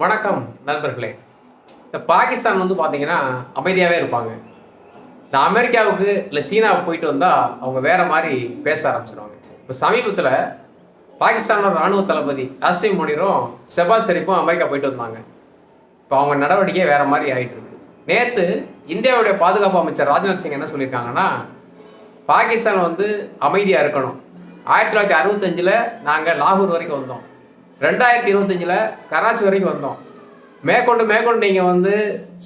வணக்கம் நண்பர்களே. இந்த பாகிஸ்தான் வந்து பார்த்தீங்கன்னா அமைதியாகவே இருப்பாங்க. இந்த அமெரிக்காவுக்கு இல்லை சீனாவுக்கு போயிட்டு வந்தால் அவங்க வேறு மாதிரி பேச ஆரம்பிச்சிருவாங்க. இப்போ சமீபத்தில் பாகிஸ்தானோட ராணுவ தளபதி அசிம் முனிரும் செபா செரிப்பும் அமெரிக்கா போயிட்டு வந்தாங்க. இப்போ அவங்க நடவடிக்கை வேறு மாதிரி ஆயிட்டு இருக்கு. நேற்று இந்தியாவுடைய பாதுகாப்பு அமைச்சர் ராஜ்நாத் சிங் என்ன சொல்லியிருக்காங்கன்னா பாகிஸ்தான் வந்து அமைதியாக இருக்கணும். ஆயிரத்தி தொள்ளாயிரத்தி அறுபத்தஞ்சில் நாங்கள் லாகூர் வரைக்கும் வந்தோம். ரெண்டாயிரத்தி இருபத்தஞ்சில் கராச்சி வரைக்கும் வந்தோம். மேற்கொண்டு மேற்கொண்டு நீங்கள் வந்து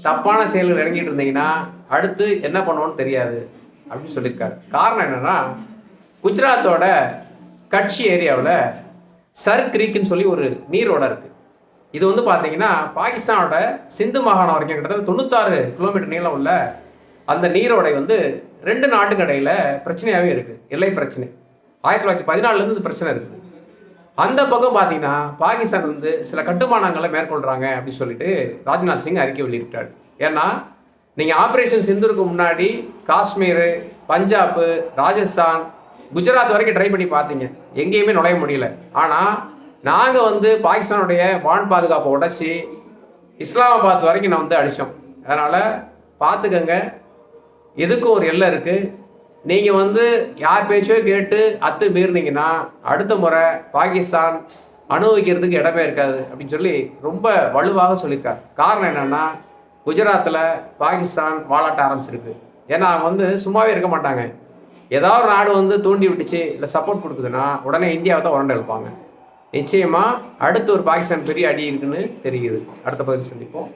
தப்பான செயல்கள் இறங்கிட்டு இருந்தீங்கன்னா அடுத்து என்ன பண்ணுவோன்னு தெரியாது அப்படின்னு சொல்லியிருக்காரு. காரணம் என்னென்னா குஜராத்தோட கட்சி ஏரியாவில் சர் கிரீக்குன்னு சொல்லி ஒரு நீரோட இருக்குது இது வந்து பார்த்தீங்கன்னா பாகிஸ்தானோட சிந்து மாகாணம் வரைக்கும் கிட்டத்தட்ட தொண்ணூத்தாறு கிலோமீட்டர் நீளம் உள்ள அந்த நீரோடை வந்து ரெண்டு நாட்டுக்கு இடையில் பிரச்சனையாகவே இருக்குது எல்லை பிரச்சனை. ஆயிரத்தி தொள்ளாயிரத்தி பதினாலுலேருந்து இந்த பிரச்சனை இருக்குது. அந்த பக்கம் பார்த்தீங்கன்னா பாகிஸ்தான் வந்து சில கட்டுமானங்களை மேற்கொள்கிறாங்க அப்படின்னு சொல்லிட்டு ராஜ்நாத் சிங் அறிக்கை வெளியிட்டார். ஏன்னா நீங்கள் ஆப்ரேஷன் சிந்துருக்கு முன்னாடி காஷ்மீர் பஞ்சாப் ராஜஸ்தான் குஜராத் வரைக்கும் ட்ரை பண்ணி பார்த்தீங்க. எங்கேயுமே நுழைய முடியல. ஆனால் நாங்கள் வந்து பாகிஸ்தானுடைய வான் பாதுகாப்பை உடைச்சி இஸ்லாமாபாத் வரைக்கும் நான் வந்து அடித்தோம் அதனால் பார்த்துக்கங்க எதுக்கும் ஒரு எல்லை இருக்குது நீங்கள் வந்து யார் பேச்சோ கேட்டு அத்து மீறினீங்கன்னா அடுத்த முறை பாகிஸ்தான் அனுபவிக்கிறதுக்கு இடமே இருக்காது அப்படின்னு சொல்லி ரொம்ப வலுவாக சொல்லியிருக்கார். காரணம் என்னென்னா குஜராத்தில் பாகிஸ்தான் வாழாட்ட ஆரம்பிச்சிருக்கு. ஏன்னா அவங்க வந்து சும்மாவே இருக்க மாட்டாங்க. ஏதாவது ஒரு நாடு வந்து தூண்டி விட்டுச்சு இல்லை சப்போர்ட் கொடுக்குதுன்னா உடனே இந்தியாவை தான் உரண்டு எழுப்பாங்க நிச்சயமாக அடுத்து ஒரு பாகிஸ்தான் பெரிய அடி இருக்குன்னு தெரியுது. அடுத்த பகுதி சந்திப்போம்.